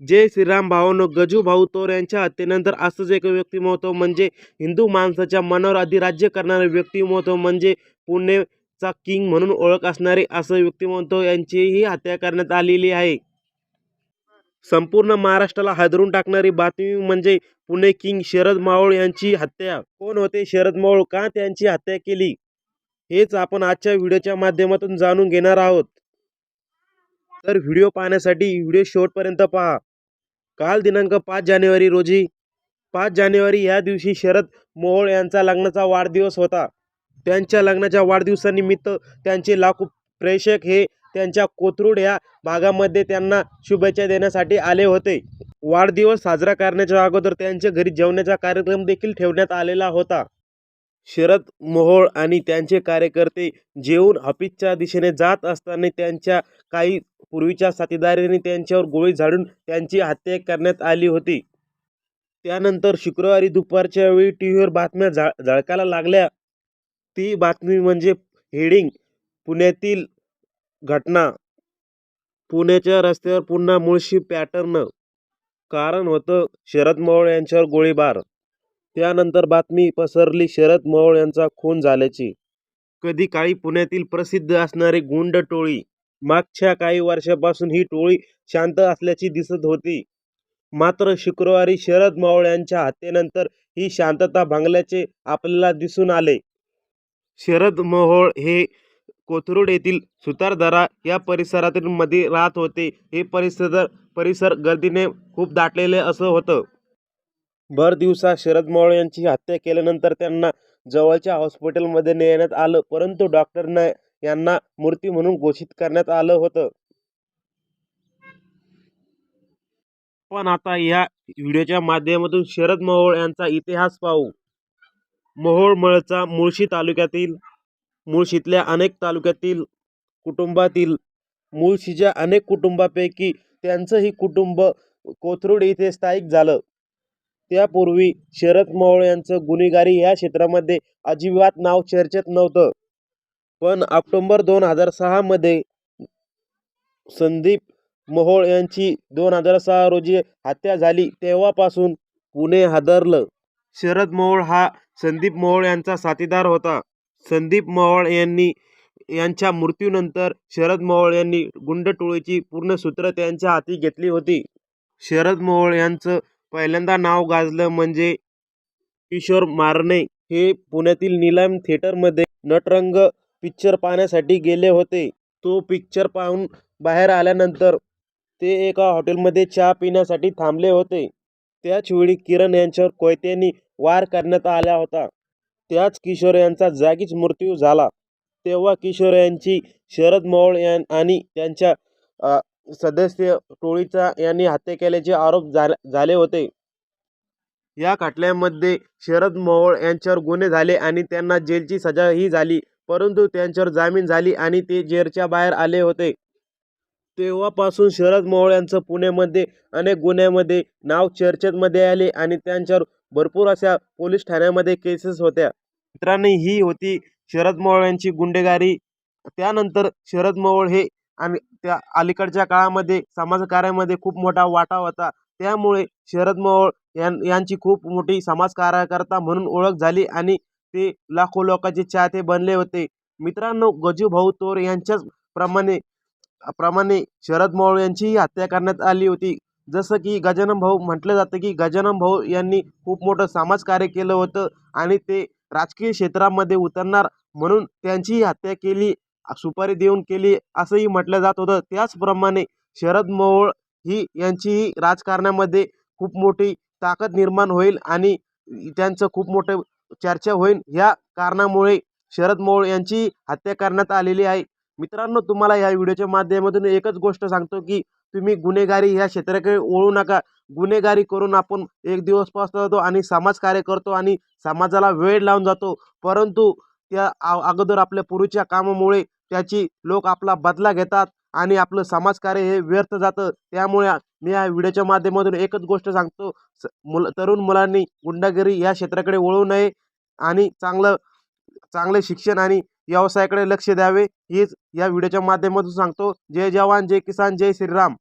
जय श्रीराम भावानो गजू भाऊ तोर यांच्या हत्येनंतर असंच एक व्यक्तिमत्व म्हणजे हिंदू माणसाच्या मनावर अधिराज्य करणारे व्यक्तिमत्व म्हणजे पुणेचा किंग म्हणून ओळख असणारे असं व्यक्तिमत्व यांचीही हत्या करण्यात आलेली आहे. संपूर्ण महाराष्ट्राला हादरून टाकणारी बातमी म्हणजे पुणे किंग शरद मावळ यांची हत्या. कोण होते शरद मावळ? का त्यांची हत्या केली? हेच आपण आजच्या व्हिडिओच्या माध्यमातून जाणून घेणार आहोत. तर व्हिडिओ पाहण्यासाठी व्हिडिओ शेवटपर्यंत पहा. काल दिनांक पाच जानेवारी रोजी पाच जानेवारी या दिवशी शरद मोहोळ यांचा लग्नाचा वाढदिवस होता. त्यांच्या लग्नाच्या वाढदिवसानिमित्त त्यांचे लाखो प्रेक्षक हे त्यांच्या कोथरूड या भागामध्ये त्यांना शुभेच्छा देण्यासाठी आले होते. वाढदिवस साजरा करण्याच्या अगोदर त्यांच्या घरी जेवण्याचा कार्यक्रम देखील ठेवण्यात आलेला होता. शरद मोहोळ आणि त्यांचे कार्यकर्ते जेवून ऑफिसच्या दिशेने जात असताना त्यांच्या काही पूर्वीच्या साथीदारांनी त्यांच्यावर गोळी झाडून त्यांची हत्या करण्यात आली होती. त्यानंतर शुक्रवारी दुपारच्या वेळी टी व्हीवर बातम्या झा झळकायला लागल्या. ती बातमी म्हणजे हेडिंग पुण्यातील घटना. पुण्याच्या रस्त्यावर पुन्हा मुळशी पॅटर्न. कारण होतं शरद मोहोळ यांच्यावर गोळीबार. त्यानंतर बातमी पसरली शरद मोहोळ यांचा खून झाल्याची. कधी काळी पुण्यातील प्रसिद्ध असणारी गुंड टोळी. मागच्या काही वर्षापासून ही टोळी शांत असल्याची दिसत होती. मात्र शुक्रवारी शरद मावळ यांच्या हत्येनंतर ही शांतता भांगल्याचे आपल्याला दिसून आले. शरद मोहोळ हे कोथरूड येथील सुतारदरा या परिसरातील मध्ये राहत होते. हे परिसर परिसर गर्दीने खूप दाटलेले असं होतं. भर दिवसा शरद मोहोळ यांची हत्या केल्यानंतर त्यांना जवळच्या हॉस्पिटलमध्ये नेण्यात आलं. परंतु डॉक्टरना यांना मूर्ती म्हणून घोषित करण्यात आलं होतं. पण आता या व्हिडिओच्या माध्यमातून शरद मोहोळ यांचा इतिहास पाहू. मोहोळ मळचा मुळशी तालुक्यातील मुळशीतल्या अनेक तालुक्यातील कुटुंबातील मुळशीच्या अनेक कुटुंबापैकी त्यांचंही कुटुंब कोथरूड येथे स्थायिक झालं. त्यापूर्वी शरद मोहोळ यांचं गुन्हेगारी या क्षेत्रामध्ये अजिबात नाव चर्चेत नव्हतं. पण ऑक्टोंबर दोन हजार सहामध्ये संदीप मोहोळ यांची दोन हजार सहा रोजी हत्या झाली. तेव्हापासून पुणे हादरलं. शरद मोहोळ हा संदीप मोहोळ यांचा साथीदार होता. संदीप मोहोळ यांनी यांच्या मृत्यूनंतर शरद मोहोळ यांनी गुंड टोळीची पूर्ण सूत्र त्यांच्या हाती घेतली होती. शरद मोहोळ यांचं पहिल्यांदा नाव गाजलं म्हणजे किशोर मारणे. हे पुण्यातील निलाम थिएटरमध्ये नटरंग पिक्चर पाहण्यासाठी गेले होते. तो पिक्चर पाहून बाहेर आल्यानंतर ते एका हॉटेलमध्ये चहा पिण्यासाठी थांबले होते. त्याच वेळी किरण यांच्यावर कोयत्यांनी वार करण्यात आला होता. त्याच किशोर यांचा जागीच मृत्यू झाला. तेव्हा किशोर यांची शरद मोहोळ यां आणि त्यांच्या सदस्य टोळीचा यांनी हत्या केल्याचे आरोप झाले झाले होते. या खटल्यामध्ये शरद मोहोळ यांच्यावर गुन्हे झाले आणि त्यांना जेलची सजाही झाली. परंतु त्यांच्यावर जामीन झाली आणि ते जेरच्या बाहेर आले होते. तेव्हापासून शरद मोहोळ यांचं पुण्यामध्ये अनेक गुन्ह्यामध्ये नाव चर्चेमध्ये आले आणि त्यांच्यावर भरपूर अशा पोलीस ठाण्यामध्ये केसेस होत्या. मित्रांनी ही होती शरद मोहोळ यांची गुंडेगारी त्यानंतर शरद मोहोळ हे आणि त्या अलीकडच्या काळामध्ये समाजकार्यामध्ये खूप मोठा वाटा होता. त्यामुळे शरद मोहोळ यां यांची खूप मोठी समाजकार्यकर्ता म्हणून ओळख झाली आणि ते लाखो लोकांचे चाहते बनले होते. मित्रांनो गजू भाऊ तोर यांच्याच प्रमाणे प्रमाणे शरद मोहोळ यांचीही हत्या करण्यात आली होती. जसं की गजानन भाऊ म्हटलं जातं की गजानन भाऊ यांनी खूप मोठं समाजकार्य केलं होतं आणि ते राजकीय क्षेत्रामध्ये उतरणार म्हणून त्यांचीही हत्या केली सुपारी देऊन केली असंही म्हटलं जात होतं. त्याचप्रमाणे शरद मोहोळ ही यांचीही राजकारणामध्ये खूप मोठी ताकद निर्माण होईल आणि त्यांचं खूप मोठं चर्चा होईल. ह्या कारणामुळे शरद मोहोळ यांची हत्या करण्यात आलेली आहे. मित्रांनो तुम्हाला या व्हिडिओच्या माध्यमातून एकच गोष्ट सांगतो की तुम्ही गुन्हेगारी ह्या क्षेत्राकडे ओळू नका. गुन्हेगारी करून आपण एक दिवस जातो आणि समाजकार्य करतो आणि समाजाला वेळ लावून जातो. परंतु त्या अगोदर आपल्या पूर्वीच्या कामामुळे त्याची लोक आपला बदला घेतात आणि आपलं समाजकार्य हे व्यर्थ जातं. त्यामुळे मी या व्हिडिओच्या माध्यमातून एकच गोष्ट सांगतो. स- मुल तरुण मुलांनी गुंडागिरी या क्षेत्राकडे वळू नये आणि चांगलं चांगले शिक्षण आणि व्यवसायाकडे लक्ष द्यावे हीच या व्हिडिओच्या माध्यमातून सांगतो. जय जवान जय किसान जय श्रीराम.